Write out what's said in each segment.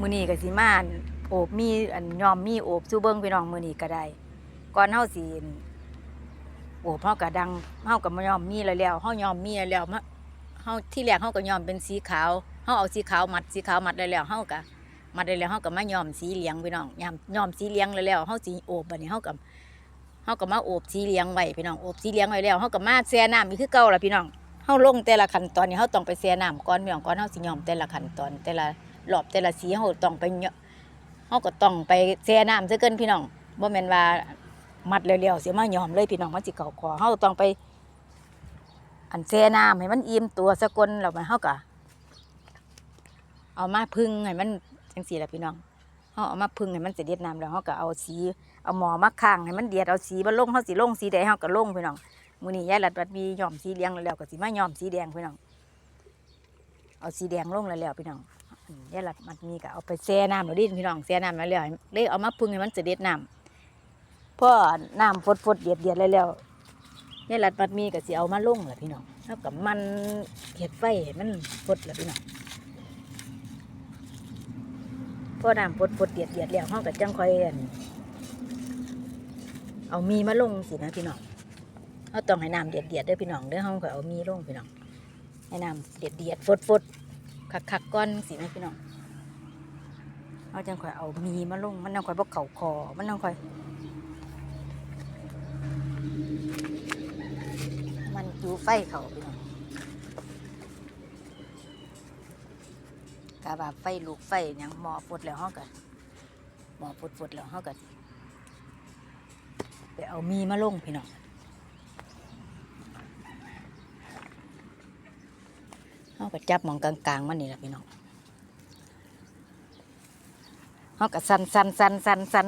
มือนี้ก็สิมาอันโอบมีอันยอมมีโอบสู่เบิ่งพี่น้องมือนี้ก็ได้ก่อนเฮาสิโอบเฮาก็ดังเฮาก็มายอมมีแล้วแล้วเฮายอมมีแล้วแล้วมาเฮาที่แรกเฮาก็ยอมเป็นสีขาวเฮาเอาสีขาวมัดสีขาวมัดแล้วแล้วเฮาก็มัดได้แล้วเฮาก็มายอมสีเหลืองพี่น้องยอมยอมสีเหลืองแล้วแล้วเฮาสิโอบบัดนี้เฮาก็เฮาก็มาโอบสีเหลืองไว้พี่น้องโอบสีเหลืองไว้แล้วเฮาก็มาแช่น้ำอีกคือเก่าล่ะพี่น้องเฮาลงแต่ละขั้นตอนนี่เฮาต้องไปแช่น้ำก่อนพี่น้องก่อนเฮาสิยอมแต่ละขั้นตอนแต่ละ รอบแต่ละสีเฮาต้องไปเยาะเฮาก็ต้องไปแช่น้ำซะเกินพี่น้องบ่แม่นว่ามัดเร็วๆเสียมายอมเลยพี่น้องมันสิเก่าคอเฮาต้องไป อันแช่น้ำให้มันอิ่มตัวสะกนแล้วมันเฮาก็เอามาพึ่งให้มันจังซี่แหละพี่น้องเฮาเอามาพึ่งให้มันเสด็จน้ำแล้วเฮาก็เอาสีเอาหมอมาข้างให้มันเดือดเอาสีมาลงเฮาสิลงสีใดงเฮาก็ลงพี่น้องมือนี้ยายรัดบัดมียอมสีเหลืองแล้วก็สิมายอมสีแดงพี่น้องเอาสีแดงลงแล้วแล้วพี่น้อง อันยายรัดมันมีก็เอาไปแช่น้ำแล้วดิพี่น้องแช่น้ำแล้วแล้วเลยเอามาพึ่งให้มันเสด็จน้ำพ่อน้ำฟดฟดเดือดเดือดแล้วแล้วยายหลัดมัดมีก็สิเอามาลงแหละพี่น้องเท่ากับมันเห็ดไฟให้มันฟดแหละพี่น้องพ่อน้ำฟดฟดเดือดเดือดแล้วเฮาก็จังคอยอั่นเอามีมาลุ่งสินะพี่น้องเฮาต้องให้น้ำเดือดเดือดด้อพี่น้องเด้อเฮาก็เอามีลุ่งพี่น้องให้น้ำเดือดเดือดฟดฟด คักคักๆก้อนสินะพี่น้องเฮาจังค่อยเอามีมาลงมันจังค่อยบ่เข่าคอมันจังค่อย มันจูไฟเขาพี่น้องกาบาไฟลูกไฟหยังหมอฟดแล้วเฮากันหมอฟดฟดแล้วเฮากันไปเอามีมาลงพี่น้อง เฮาก็จับมองกลางๆมันนี่แหละพี่น้องเฮาก็สันสันสันสันสัน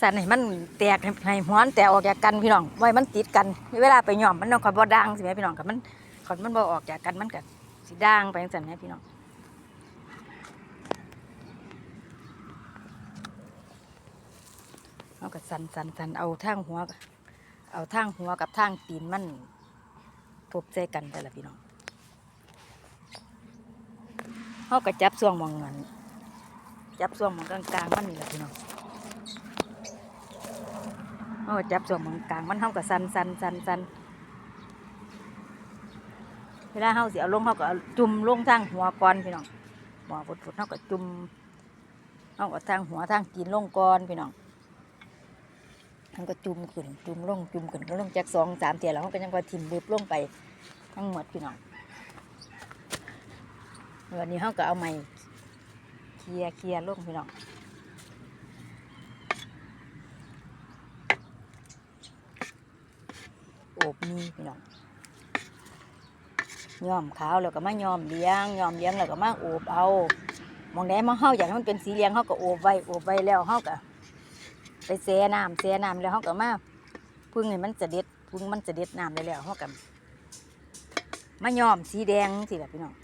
สันให้มันแตกให้ห้หัวนแตกออกจากกันพี่น้องไว้มันติดกันเวลาไปหย่อมมันต้องคอยบ่ดังสิแม่พี่น้องกับมันคอยมันบ่ออกจากกันมันก็สิด่างไปจังซั่นแม่พี่น้องเอาก็สันสันสันเอาทางหัว เอาทางหัวกับทางตีนมันทบใจกันแต่ละพี่น้อง เขาก็จับส่วงมองเงินจับส่วงมองกลางๆมันนี่แหละพี่น้องเอาจับส่วนของกลางมันเท่ากับสันสันสันสันเวลาเฮาเสิเอาลงเฮาก็จุ่มลงทางหัวก่อนพี่น้องหมอฝุดๆเฮาก็จุ่มเฮาก็ทางหัวทางกินลงก่อนพี่น้องมันก็จุ่มขึ้นจุ่มลงจุ่มขึ้นก็ลงจากสองสามเทียแล้วเฮาก็ยังก็ถิ่มบึบลงไปทั้งหมดพี่น้อง วันนี้เฮาก็เอาไม้เคลียเคลียลงพี่น้องโอบมีพี่น้องย้อมขาวแล้วก็มาย้อมเลี้ยงย้อมเลี้ยงแล้วก็มาโอบเอามองแดงมาเฮาอยากให้มันเป็นสีเลี้ยงเฮาก็โอบไว้โอบไว้แล้วเฮาก็ไปแช่น้ำแช่น้ำแล้วเฮาก็มาพึ่งให้มันจะเด็ดพึ่งมันจะเด็ดน้ำได้แล้วเฮาก็มาย้อมสีแดงสิล่ะพี่น้อง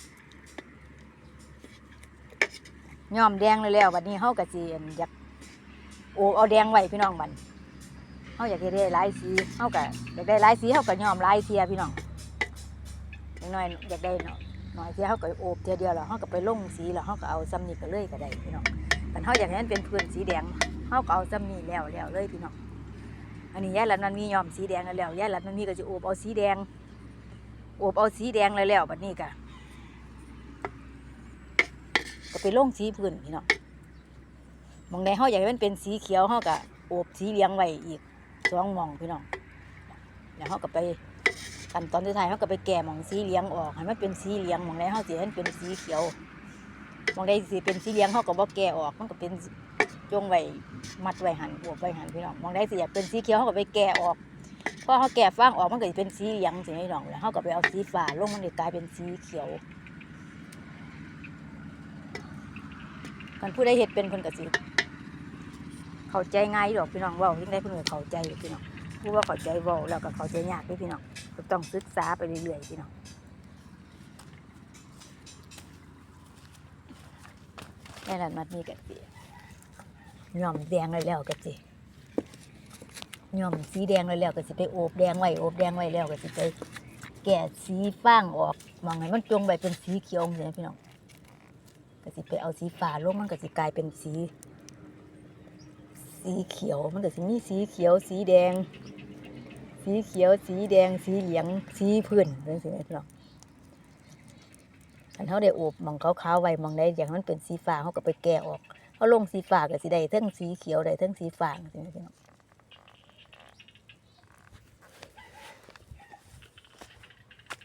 ย้อมแดงเลยแล้วบัดนี้เฮาก็สิอั่นอยากโอบเอาแดงไว้พี่น้องบัดเขาอยากได้หลายสีเขาก็อยากได้หลายสีเขาก็ยอมหลายเทียพี่น้องน้อยอยากได้เนาะน้อยเทียเขาก็โอบเทียเดียวแล้วเขาก็ไปลงสีแล้วเขาก็เอาซ้ำนี่ก็เลยก็ได้พี่น้องแต่เขาอยากให้มันเป็นพื้นสีแดงเขาก็เอาซ้ำนี่แล้วแล้วเลยพี่น้องอันนี้ยายหลันมันมียอมสีแดงแล้วแล้วยายหลันมันมีก็จะโอบเอาสีแดงโอบเอาสีแดงแล้วแล้วบัดนี้ก็ ก็ไปลงสีพื้นพี่น้องมองใดเขาอยากให้มันเป็นสีเขียวเขาก็โอบสีเหลืองไว้อีกสองมองพี่น้องแล้วเขาก็ไปขั้นตอนที่ท้ายเขาก็ไปแก่มองสีเหลียงออกให้มันเป็นสีเหลียงมองใดเขาสีให้มันเป็นสีเขียวมองใดสีเป็นสีเหลียงเขาก็บ่แก่ออกมันก็เป็นจงไว้มัดไว้หันบวบไว้หันพี่น้องมองใดสีอยากเป็นสีเขียวเขาก็ไปแก่ออกพอเขาแก่ฟางออกมันก็จะเป็นสีเหลียงสีพี่น้องแล้วเขาก็ไปเอาสีฟ้าลงมันเลยกลายเป็นสีเขียว กันผู้ใดเห็ดเป็นคนกสิเข้าใจง่ายดอกพี่น้องว่ายิ่งได้เพิ่นเข้าใจอยู่พี่น้องผู้ว่าเข้าใจเว้าแล้วก็เข้าใจยากด้วยพี่น้องต้องศึกษาไปเรื่อยๆพี่น้องแม่นั่นมันมีกะสิย่อมแดงเลยแล้วกะสิย่อมสีแดงเลยแล้วก็สิไปโอบแดงไว้โอบแดงไว้แล้วก็สิไปแกะสีฟางออกมองให้มันจงไว้เป็นสีเขียวจังซี่พี่น้อง ก็สิไปเอาสีฟ้าลงมันก็สิกลายเป็นสี สีเขียวมันก็สิมีสีเขียว สีแดง สีเขียว สีแดง สีเหลืองสีพื้นจังซี่แหมพี่น้องอันเฮาได้อบหมองขาวๆไว้หมองใดอย่างมันเป็นสีฟ้าเฮาก็ไปแก้ออกเฮาลงสีฟ้าก็สิได้เทั้งสีเขียวได้เทั้งสีฟ้าจังซี่แหมพี่น้อง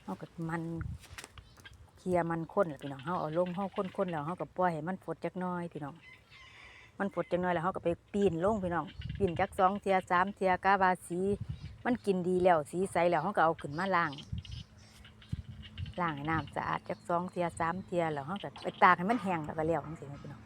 เฮาก็มัน เคลียร์มันข้นแหละพี่น้องเฮาเอาลงเฮาข้นๆแล้วเฮาก็ปล่อยให้มันฝดจักน้อยพี่น้องมันฝดจังน้อยแล้วเขาก็ไปปีนลงพี่น้องปีนจักสองเทียสามเทียกาบาสี มันกินดีแล้วสีใสแล้วเขาก็เอาขึ้นมาล้างล้างให้น้ำสะอาดจักสองเทียสามเทียแล้วเขาก็ไปตากให้มันแห้งแล้วก็เลี้ยวทั้งซี่นพี่น้อง